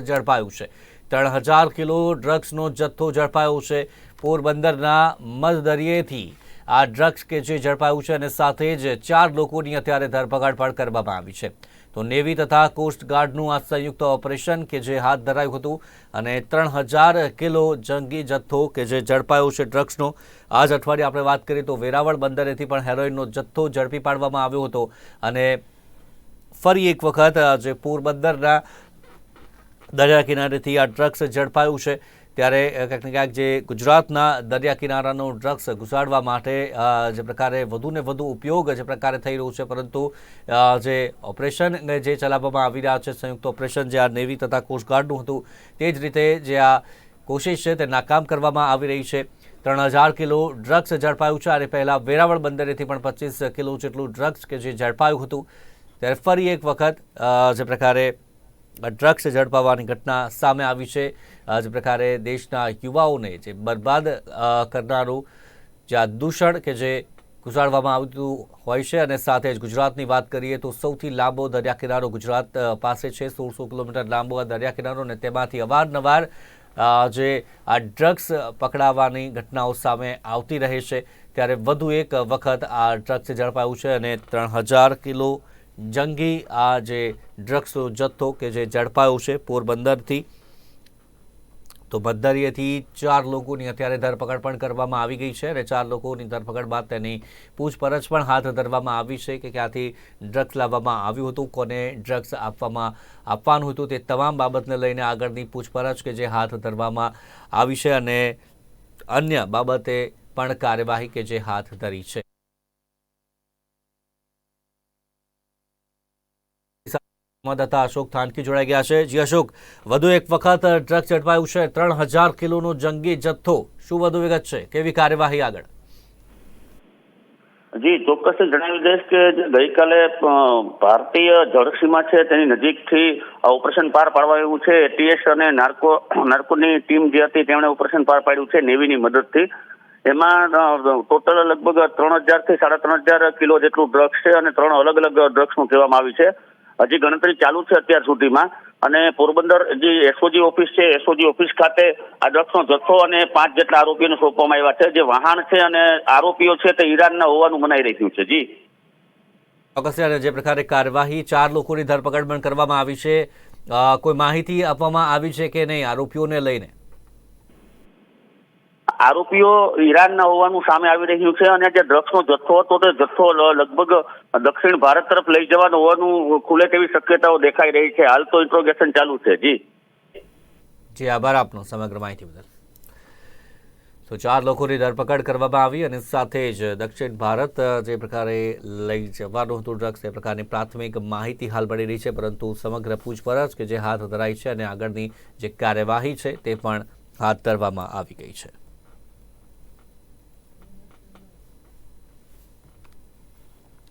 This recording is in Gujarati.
ઝડપાયું છે. ત્રણ હજાર કિલો ડ્રગ્સનો જથ્થો ઝડપાયો છે. પોરબંદરના મધદરિયેથી આ ડ્રગ્સ કે જે ઝડપાયું છે અને સાથે જ ચાર લોકોની અત્યારે ધરપકડ પણ કરવામાં આવી છે. તો નેવી તથા કોસ્ટગાર્ડનું આ સંયુક્ત ઓપરેશન કે જે હાથ ધરાયું હતું અને ત્રણ હજાર કિલો જંગી જથ્થો કે જે ઝડપાયો છે ડ્રગ્સનો. આ જ અઠવાડિયે આપણે વાત કરીએ તો વેરાવળ બંદરેથી પણ હેરોઇનનો જથ્થો ઝડપી પાડવામાં આવ્યો હતો. અને ફરી એક વખત જે પોરબંદરના દરિયા કિનારેથી આ ડ્રગ્સ ઝડપાયું છે. ત્યારે ક્યાંક ને ક્યાંક જે ગુજરાતના દરિયા કિનારાનો ડ્રગ્સ ઘુસાડવા માટે જે પ્રકારે વધુને વધુ ઉપયોગ જે પ્રકારે થઈ રહ્યું છે. પરંતુ જે ઓપરેશન જે ચલાવવામાં આવી રહ્યા છે, સંયુક્ત ઓપરેશન જે આ નેવી તથા કોસ્ટગાર્ડનું હતું, તે જ રીતે જે આ કોશિશ છે તે નાકામ કરવામાં આવી રહી છે. ત્રણ હજાર કિલો ડ્રગ્સ ઝડપાયું છે. અને પહેલાં વેરાવળ બંદરેથી પણ પચીસ કિલો જેટલું ડ્રગ્સ કે જે ઝડપાયું હતું. ત્યારે ફરી એક વખત જે પ્રકારે ડ્રગ્સ ઝડપાવવાની ઘટના સામે આવી છે. જ પ્રકારે દેશના યુવાઓને જે બરબાદ કરનારું જે આ દૂષણ કે જે ઘુસાડવામાં આવતું હોય છે અને સાથે જ ગુજરાતની વાત કરીએ તો સૌથી લાંબો દરિયા કિનારો ગુજરાત પાસે છે. સોળસો કિલોમીટર લાંબો આ દરિયા કિનારો અને તેમાંથી અવારનવાર જે આ ડ્રગ્સ પકડાવવાની ઘટનાઓ સામે આવતી રહે છે. ત્યારે વધુ એક વખત આ ડ્રગ્સ ઝડપાયું છે અને ત્રણ હજાર કિલો જંગી આ જે ડ્રગ્સનો જથ્થો કે જે ઝડપાયો છે પોરબંદરથી, તો મધદરિયેથી ચાર લોકોની અત્યારે ધરપકડ પણ કરવામાં આવી ગઈ છે અને ચાર લોકોની ધરપકડ બાદ તેની પૂછપરછ પણ હાથ ધરવામાં આવી છે કે ક્યાંથી ડ્રગ્સ લાવવામાં આવ્યું હતું, કોને ડ્રગ્સ આપવામાં, આપવાનું હતું, તે તમામ બાબતને લઈને આગળની પૂછપરછ કે જે હાથ ધરવામાં આવી છે અને અન્ય બાબતે પણ કાર્યવાહી કે જે હાથ ધરી છે. સંવાદદાતા અશોક થાનકી જોડાઈ ગયા છે. જી અશોક, વધુ એક વખત ટ્રક ઝડપાયું છે. ત્રણ હજાર કિલોનો જંગી જથ્થો શું વધુ વિગત છે? કેવી કાર્યવાહી આગળ? જી, ચોક્કસ જણાવી દઈશ કે ગઈકાલે ભારતીય જળસીમા છે તેની નજીકથી ઓપરેશન પાર પાડવા એવું છે. એટીએસ અને નાર્કો, નાર્કોની ટીમ જે હતી તેમણે ઓપરેશન પાર પાડ્યું છે નેવીની મદદથી. એમાં ટોટલ લગભગ ત્રણ હજારથી સાડા ત્રણ હજાર કિલો જેટલું ડ્રગ્સ છે અને ત્રણ અલગ અલગ ડ્રગ્સનું કહેવામાં આવ્યું છે. હજી ગણતરી ચાલુ છે અત્યાર સુધીમાં. અને પોરબંદર જે એસઓજી ઓફિસ છે, એસઓજી ઓફિસ ખાતે આ ડ્રગ્સનો જથ્થો અને પાંચ જેટલા આરોપીઓને સોંપવામાં આવ્યા છે. જે વાહન છે અને આરોપીઓ છે તે ઈરાનના હોવાનું મનાઈ રહ્યું છે. જી. ચોક્કસ જે પ્રકારે કાર્યવાહી, ચાર લોકોની ધરપકડ પણ કરવામાં આવી છે. કોઈ માહિતી આપવામાં આવી છે કે નહીં આરોપીઓને લઈને? આરોપીઓ ઈરાનના હોવાનું સામે આવી રહ્યું છે અને જે ડ્રગ્સનો જથ્થો હતો તે જથ્થો લગભગ દક્ષિણ ભારત તરફ લઈ જવાનો હોવાનું ખુલે તેવી શક્યતાઓ દેખાઈ રહી છે. હાલ તો ઇન્ટ્રોગેશન ચાલુ છે. જી. જી, આભાર આપનો સમગ્ર માહિતી બદલ. તો ચાર લોકોની ધરપકડ કરવામાં આવી અને સાથે જ દક્ષિણ ભારત જે પ્રકારે લઈ જવાનું હતું ડ્રગ્સ, એ પ્રકારની પ્રાથમિક માહિતી હાલ મળી રહી છે. પરંતુ સમગ્ર પૂછપરછ કે જે હાથ ધરાઈ છે અને આગળની જે કાર્યવાહી છે તે પણ હાથ ધરવામાં આવી ગઈ છે.